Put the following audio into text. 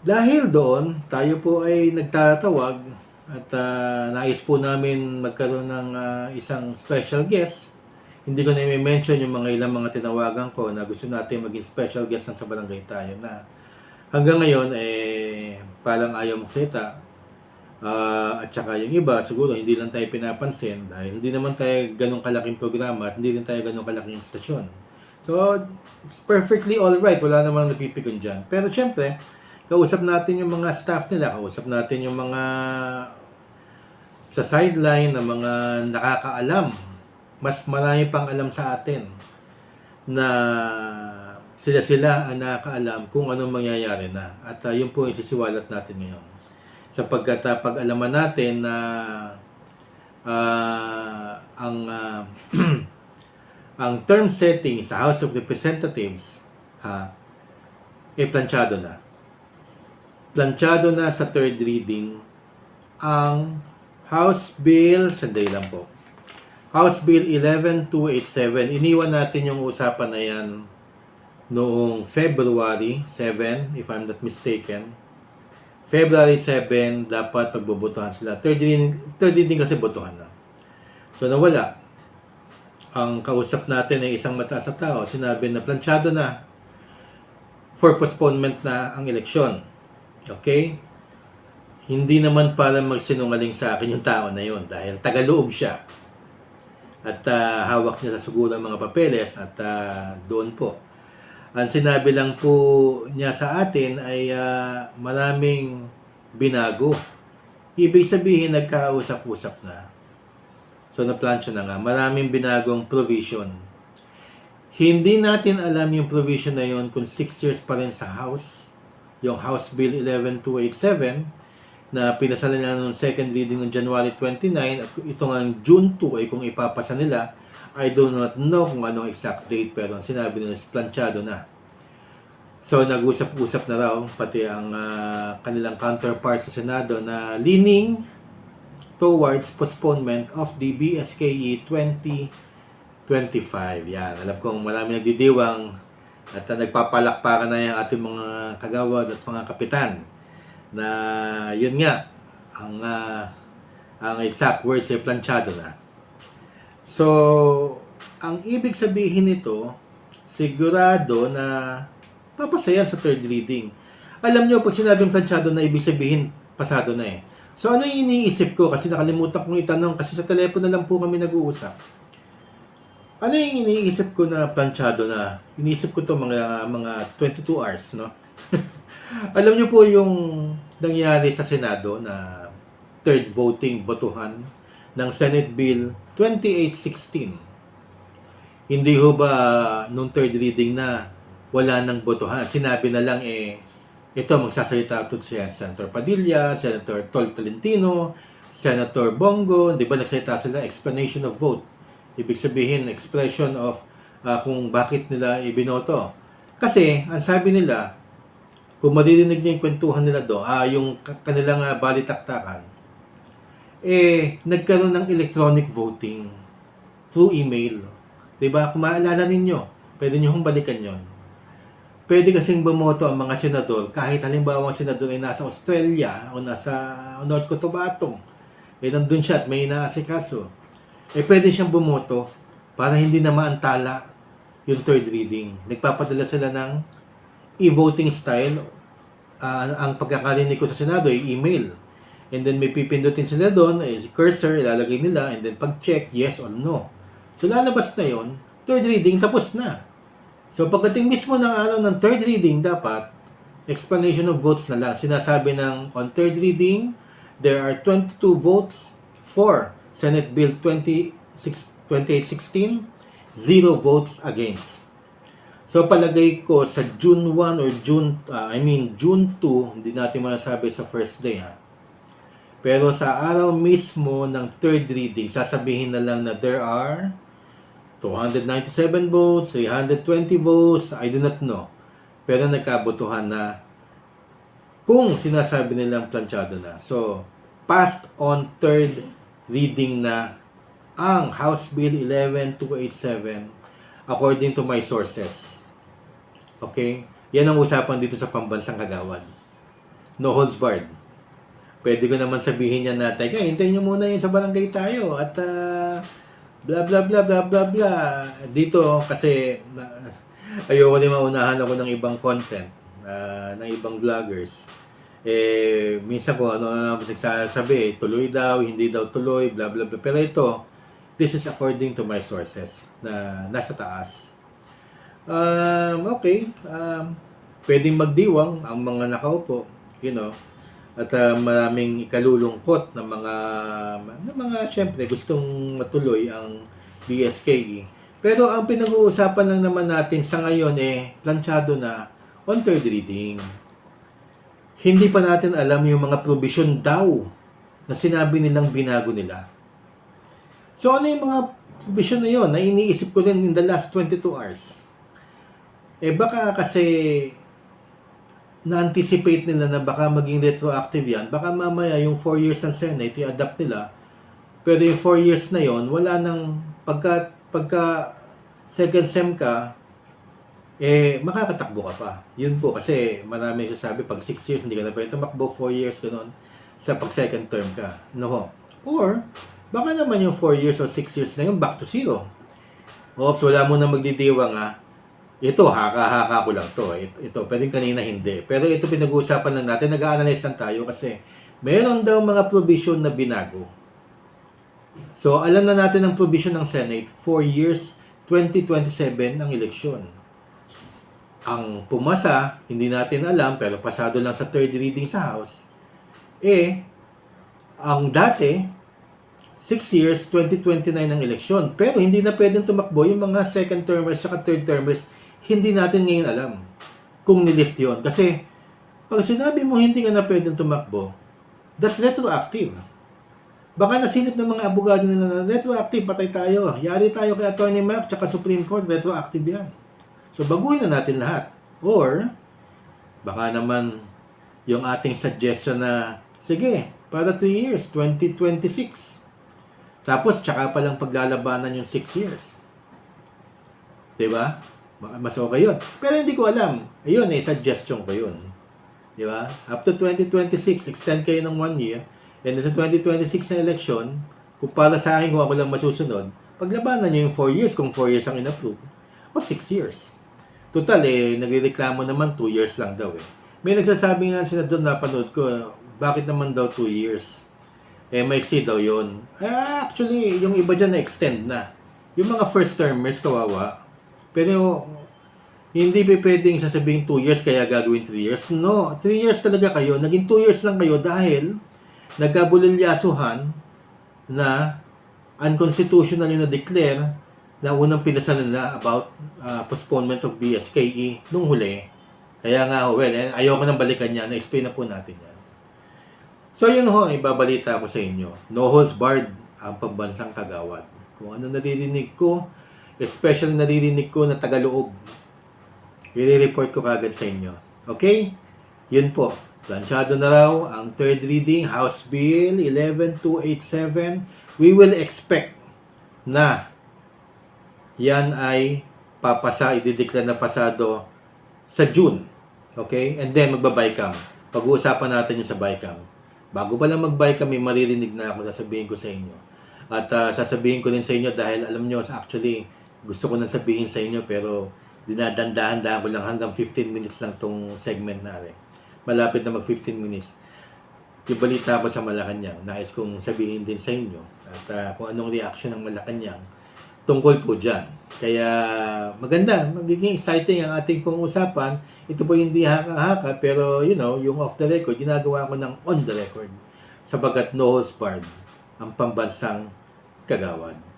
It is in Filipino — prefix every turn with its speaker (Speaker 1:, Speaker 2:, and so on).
Speaker 1: Dahil doon, tayo po ay nagtatawag at ah, nais po namin magkaroon ng ah, isang special guest. Hindi ko na i-mention yung mga ilang mga tinawagan ko na gusto natin maging special guest ng sa barangay tayo na hanggang ngayon eh parang ayaw magsalita. Ah, at saka yung iba siguro hindi lang tayo pinapansin dahil hindi naman tayo ganong kalaking programa at hindi rin tayo ganong kalaking stasyon. So, it's perfectly alright. Wala namang napipikon dyan. Pero syempre, kausap natin yung mga staff nila, kausap natin yung mga sa sideline na mga nakakaalam. Mas marami pang alam sa atin na sila-sila ang nakakaalam kung anong mangyayari na. At uh, yun po yung sisiwalat natin ngayon. Sapagkat uh, pag-alaman natin na ah, ang ah, ang term setting sa House of Representatives ha, eh planchado na. Planchado na sa third reading ang House Bill, sandali lang po. House Bill 11287, iniwan natin yung usapan na yan noong February 7, if I'm not mistaken. February 7, dapat pagbobotohan sila. Third reading, third reading kasi botohan na. So nawala. Ang kausap natin ay isang mataas na tao. Sinabi na planchado na for postponement na ang eleksyon. Okay? Hindi naman para magsinungaling sa akin yung tao na yon dahil tagaloob siya. At ah, hawak niya sa siguro ang mga papeles at ah, doon po. Ang sinabi lang po niya sa atin ay ah, maraming binago. Ibig sabihin nagkausap-usap na. So naplansya na nga. Maraming binagong provision. Hindi natin alam yung provision na yon kung 6 years pa rin sa House. Yung House Bill 11287 na pinasala nila noong second reading ng January 29 at ito nga June 2 ay kung ipapasa nila I do not know kung anong exact date pero ang sinabi nila is planchado na. So nag-usap-usap na raw pati ang ah, kanilang counterpart sa Senado na leaning towards postponement of the BSKE 2025. Yan, alam kong marami nagdidiwang at ah, nagpapalakpakan na yung ating mga kagawad at mga kapitan na yun nga ang ah, ang exact words ay planchado na. So, ang ibig sabihin nito, sigurado na papasayan sa third reading. Alam nyo, pag sinabing planchado na, ibig sabihin, pasado na eh. So, ano yung iniisip ko? Kasi nakalimutan kong itanong, kasi sa telepono lang po kami nag-uusap. Ano yung iniisip ko na planchado na? Iniisip ko to mga mga 22 hours, no? Alam nyo po yung nangyari sa Senado na third voting botohan ng Senate Bill 2816. Hindi ho ba nung third reading na wala nang botohan? Sinabi na lang eh, ito magsasalita ito si Senator Padilla, Senator Tol Tolentino, Senator Bongo, di ba nagsalita sila explanation of vote. Ibig sabihin, expression of ah, kung bakit nila ibinoto. Kasi, ang sabi nila, kung maririnig niyo yung kwentuhan nila do, ah, yung ka- kanilang uh, balitaktakan, eh, nagkaroon ng electronic voting through email. ba? Kung maalala ninyo, pwede niyo hong balikan yon. Pwede kasing bumoto ang mga senador kahit halimbawa ang senador ay nasa Australia o nasa North Cotabato. Eh, nandun siya at may inaasikaso. Eh, pwede siyang bumoto para hindi na maantala yung third reading. Nagpapadala sila ng e-voting style. Ah, ang pagkakarinig ko sa Senado ay email. And then may pipindutin sila doon, eh, cursor, ilalagay nila, and then pag-check, yes or no. So lalabas na yon third reading, tapos na. So pagdating mismo ng araw ng third reading, dapat explanation of votes na lang. Sinasabi ng on third reading, there are 22 votes for Senate Bill 26 2816, zero votes against. So palagay ko sa June 1 or June, ah, I mean June 2, hindi natin masasabi sa first day ha. Pero sa araw mismo ng third reading, sasabihin na lang na there are 297 votes, 320 votes, I do not know. Pero nagkabotohan na kung sinasabi nilang planchado na. So, passed on third reading na ang House Bill 11287 according to my sources. Okay? Yan ang usapan dito sa pambansang kagawad. no holds barred. Pwede ko naman sabihin niya na, teka, hintayin niyo muna yun sa barangay tayo at ah, bla bla bla bla bla bla. Dito kasi na, ayoko din maunahan ako ng ibang content ah, ng ibang vloggers. Eh, minsan kung ano na nagsasabi, tuloy daw, hindi daw tuloy, bla bla bla. Pero ito, this is according to my sources na nasa taas. Um, okay, um, pwedeng magdiwang ang mga nakaupo, you know, at ah, maraming ikalulungkot na mga na mga syempre gustong matuloy ang BSKE. Pero ang pinag-uusapan lang naman natin sa ngayon eh planchado na on third reading. Hindi pa natin alam yung mga provision daw na sinabi nilang binago nila. So ano yung mga provision na yon na iniisip ko din in the last 22 hours? Eh baka kasi na-anticipate nila na baka maging retroactive yan. Baka mamaya yung 4 years ng Senate, i-adapt nila. Pero yung 4 years na yon wala nang pagka, pagka second sem ka, eh, makakatakbo ka pa. Yun po, kasi marami sasabi, pag 6 years, hindi ka na pwede tumakbo, 4 years, ganun, sa pag second term ka. No. Or, baka naman yung 4 years o 6 years na yun, back to zero. Oops, wala mo na magdidiwang ha. Ito, haka-haka ko lang to. Ito, ito, pwedeng kanina hindi. Pero ito pinag-uusapan lang natin, nag-a-analyze lang tayo kasi meron daw mga provision na binago. So, alam na natin ang provision ng Senate, 4 years, 2027 ang eleksyon. Ang pumasa, hindi natin alam, pero pasado lang sa third reading sa House, eh, ang dati, 6 years, 2029 ang eleksyon. Pero hindi na pwedeng tumakbo yung mga second termers at third termers hindi natin ngayon alam kung nilift yon Kasi, pag sinabi mo hindi ka na pwedeng tumakbo, that's retroactive. Baka nasilip ng mga abogado nila na retroactive, patay tayo. Yari tayo kay Attorney Map tsaka Supreme Court, retroactive yan. So, baguhin na natin lahat. Or, baka naman yung ating suggestion na, sige, para 3 years, 2026. Tapos, tsaka palang paglalabanan yung 6 years. 'Di ba? Mas okay yun. Pero hindi ko alam. Ayun, eh, suggestion ko yun. Di ba? Up to 2026, extend kayo ng 1 year. And sa 2026 na election, kung para sa akin kung ako lang masusunod, paglabanan nyo yung 4 years kung 4 years ang in-approve. O 6 years. Total eh, nagreklamo naman 2 years lang daw eh. May nagsasabi nga sila doon, napanood ko, bakit naman daw 2 years? Eh, maiksi daw yun. Ah, actually, yung iba dyan na-extend na. Yung mga first termers, kawawa. Pero, hindi pa pwedeng sasabihin 2 years kaya gagawin 3 years. No, 3 years talaga kayo. Naging 2 years lang kayo dahil nagkabulilyasuhan na unconstitutional yung na-declare na unang pinasal nila about uh, postponement of BSKE nung huli. Kaya nga, well, eh, ayoko nang balikan yan. Na-explain na po natin yan. So, yun ho, ibabalita ko sa inyo. No holds barred ang pambansang kagawad. Kung ano naririnig ko, especially naririnig ko na tagaloob, i-report ko kagad sa inyo. Okay? Yun po. Planchado na raw ang third reading, House Bill 11287. We will expect na yan ay papasa, idideklar na pasado sa June. Okay? And then magbabaycam. Pag-uusapan natin yung sa bycam. Bago pa lang mag-bycam, may maririnig na ako sasabihin ko sa inyo. At ah, sasabihin ko din sa inyo dahil alam nyo, actually, gusto ko nang sabihin sa inyo pero dinadandahan-dahan ko lang hanggang 15 minutes lang tong segment na rin. Malapit na mag 15 minutes. Yung balita ko sa Malacanang, nais kong sabihin din sa inyo at ah, kung anong reaction ng Malacanang tungkol po dyan. Kaya maganda, magiging exciting ang ating pong usapan. Ito po hindi haka-haka pero you know, yung off the record, ginagawa ko ng on the record. Sabagat no holds ang pambansang kagawad.